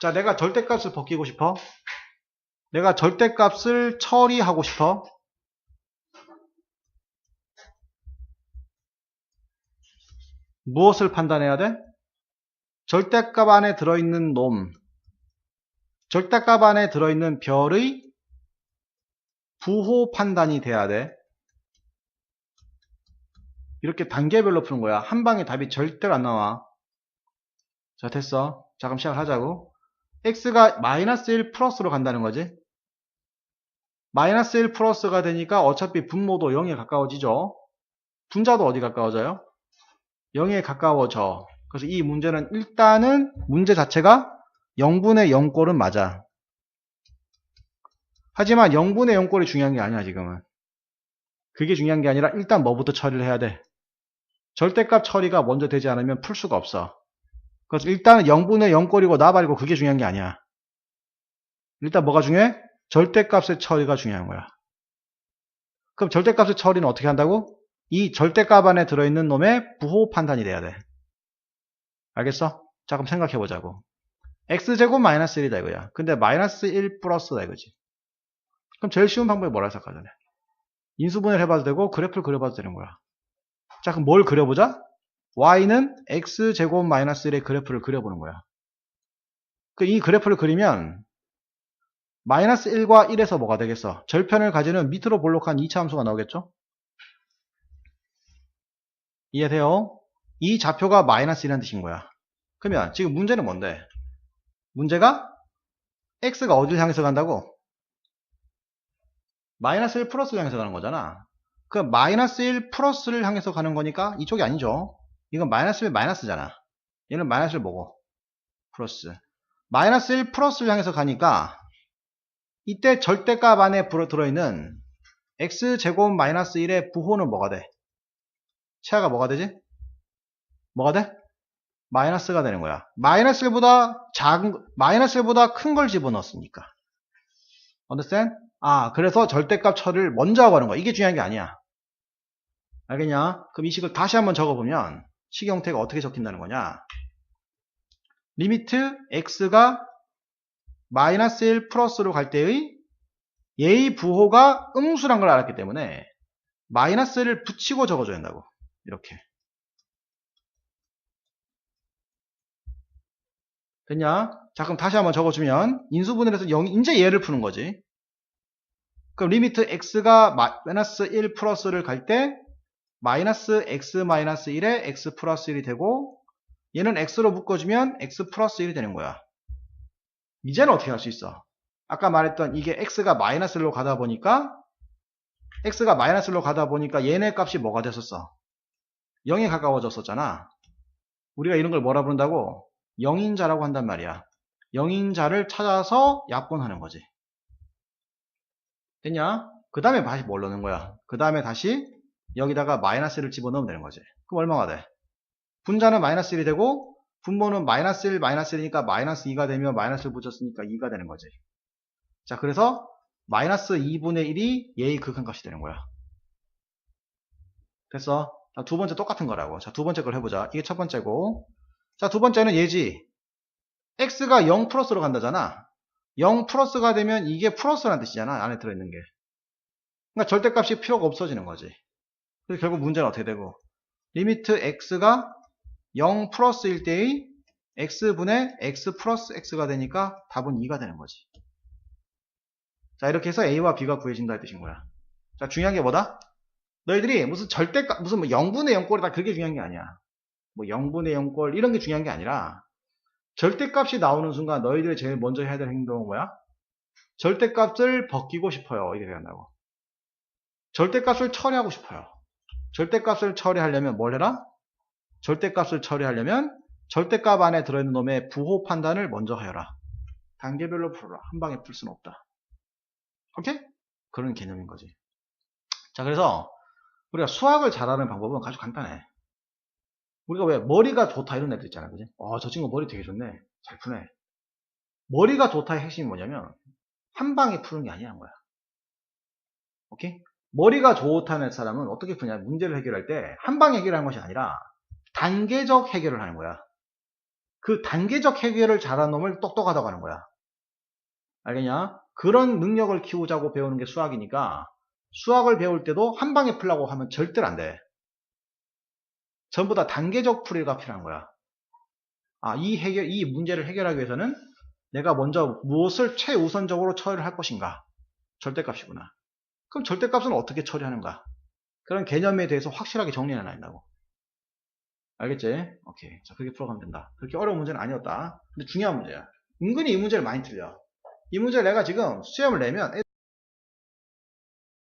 자, 내가 절대값을 벗기고 싶어. 내가 절대값을 처리하고 싶어. 무엇을 판단해야 돼? 절대값 안에 들어있는 놈, 절대값 안에 들어있는 별의 부호 판단이 돼야 돼. 이렇게 단계별로 푸는 거야. 한 방에 답이 절대로 안 나와. 자, 됐어. 자, 그럼 시작을 하자고. X가 마이너스 1 플러스로 간다는 거지. 마이너스 1 플러스가 되니까 어차피 분모도 0에 가까워지죠. 분자도 어디 가까워져요? 0에 가까워져. 그래서 이 문제는 일단은 문제 자체가 0분의 0꼴은 맞아. 하지만 0분의 0꼴이 중요한 게 아니야, 지금은. 그게 중요한 게 아니라 일단 뭐부터 처리를 해야 돼? 절대값 처리가 먼저 되지 않으면 풀 수가 없어. 그래서 일단은 0분의 0꼴이고 나발이고 그게 중요한 게 아니야. 일단 뭐가 중요해? 절대값의 처리가 중요한 거야. 그럼 절대값의 처리는 어떻게 한다고? 이 절대값 안에 들어있는 놈의 부호 판단이 돼야 돼. 알겠어? 자, 그럼 생각해 보자고. x제곱 마이너스 1이다 이거야. 근데 마이너스 1 플러스다 이거지. 그럼 제일 쉬운 방법이 뭐라 생각하 전에? 인수분해를 해봐도 되고 그래프를 그려봐도 되는 거야. 자, 그럼 뭘 그려보자? Y는 x제곱 마이너스 1의 그래프를 그려보는 거야. 그이 그래프를 그리면 마이너스 1과 1에서 뭐가 되겠어? 절편을 가지는 밑으로 볼록한 2차 함수가 나오겠죠? 이해돼요? 이 좌표가 마이너스 1이라는 뜻인 거야. 그러면 지금 문제는 뭔데? 문제가 x가 어디를 향해서 간다고? 마이너스 1 플러스를 향해서 가는 거잖아. 그 마이너스 1 플러스를 향해서 가는 거니까 이쪽이 아니죠. 이건 마이너스 1 마이너스잖아. 얘는 마이너스 1 뭐고? 플러스. 마이너스 1 플러스를 향해서 가니까 이때 절대값 안에 들어있는 x제곱 마이너스 1의 부호는 뭐가 돼? 치아가 뭐가 되지? 뭐가 돼? 마이너스가 되는 거야. 마이너스 1보다 작은, 마이너스 1보다 큰 걸 집어넣었으니까. understand? 아, 그래서 절대값 처리를 먼저 하고 하는 거야. 이게 중요한 게 아니야. 알겠냐? 그럼 이 식을 다시 한번 적어보면 식 형태가 어떻게 적힌다는 거냐? 리미트 x가 마이너스 1 플러스로 갈 때의 얘의 부호가 음수란 걸 알았기 때문에 마이너스를 붙이고 적어줘야 한다고. 이렇게. 됐냐? 자, 그럼 다시 한번 적어주면 인수분해해서 0, 이제 얘를 푸는 거지. 그럼 리미트 x가 마이너스 1 플러스를 갈 때 마이너스 x 마이너스 1에 x 플러스 1이 되고 얘는 x로 묶어주면 x 플러스 1이 되는 거야. 이제는 어떻게 할 수 있어? 아까 말했던 이게 x가 마이너스 1로 가다 보니까 x가 마이너스 1로 가다 보니까 얘네 값이 뭐가 됐었어? 0에 가까워졌었잖아. 우리가 이런 걸 뭐라 부른다고? 영인자라고 한단 말이야. 영인자를 찾아서 약분하는 거지. 됐냐? 그 다음에 다시 뭘 넣는 거야? 그 다음에 다시 여기다가 마이너스를 집어넣으면 되는 거지. 그럼 얼마가 돼? 분자는 마이너스 1이 되고 분모는 마이너스 1, 마이너스 1이니까 마이너스 2가 되면 마이너스를 붙였으니까 2가 되는 거지. 자, 그래서 마이너스 2분의 1이 얘의 극한값이 되는 거야. 됐어? 자, 두 번째 똑같은 거라고. 자, 두 번째 걸 해보자. 이게 첫 번째고. 자, 두 번째는 얘지. x가 0 플러스로 간다잖아. 0 플러스가 되면 이게 플러스라는 뜻이잖아. 안에 들어있는 게. 그러니까 절대값이 필요가 없어지는 거지. 그래서 결국 문제는 어떻게 되고. 리미트 x가 0 플러스일 때의 x분의 x 플러스 x가 되니까 답은 2가 되는 거지. 자, 이렇게 해서 a와 b가 구해진다 이 뜻인 거야. 자, 중요한 게 뭐다? 너희들이 무슨 절대값, 무슨 뭐 0분의 0꼴이 다 그게 중요한 게 아니야. 뭐 0분의 0꼴 이런 게 중요한 게 아니라 절대값이 나오는 순간 너희들이 제일 먼저 해야 될 행동은 뭐야? 절대값을 벗기고 싶어요. 이렇게 한다고. 절대값을 처리하고 싶어요. 절대값을 처리하려면 뭘 해라? 절대값을 처리하려면 절대값 안에 들어있는 놈의 부호 판단을 먼저 하여라. 단계별로 풀어라. 한 방에 풀 수는 없다. 오케이? 그런 개념인 거지. 자, 그래서 우리가 수학을 잘하는 방법은 아주 간단해. 우리가 왜 머리가 좋다 이런 애들 있잖아. 그지? 어, 저 친구 머리 되게 좋네. 잘 푸네. 머리가 좋다의 핵심이 뭐냐면 한 방에 푸는 게 아니란 거야. 오케이? 머리가 좋다는 사람은 어떻게 푸냐? 문제를 해결할 때 한 방에 해결하는 것이 아니라 단계적 해결을 하는 거야. 그 단계적 해결을 잘하는 놈을 똑똑하다고 하는 거야. 알겠냐? 그런 능력을 키우자고 배우는 게 수학이니까 수학을 배울 때도 한 방에 풀라고 하면 절대로 안 돼. 전부 다 단계적 풀이가 필요한 거야. 아, 이 해결, 이 문제를 해결하기 위해서는 내가 먼저 무엇을 최우선적으로 처리를 할 것인가? 절대값이구나. 그럼 절대값은 어떻게 처리하는가? 그런 개념에 대해서 확실하게 정리해 놔야 된다고. 알겠지? 오케이. 자, 그렇게 풀어가면 된다. 그렇게 어려운 문제는 아니었다. 근데 중요한 문제야. 은근히 이 문제를 많이 틀려. 이 문제를 내가 지금 시험을 내면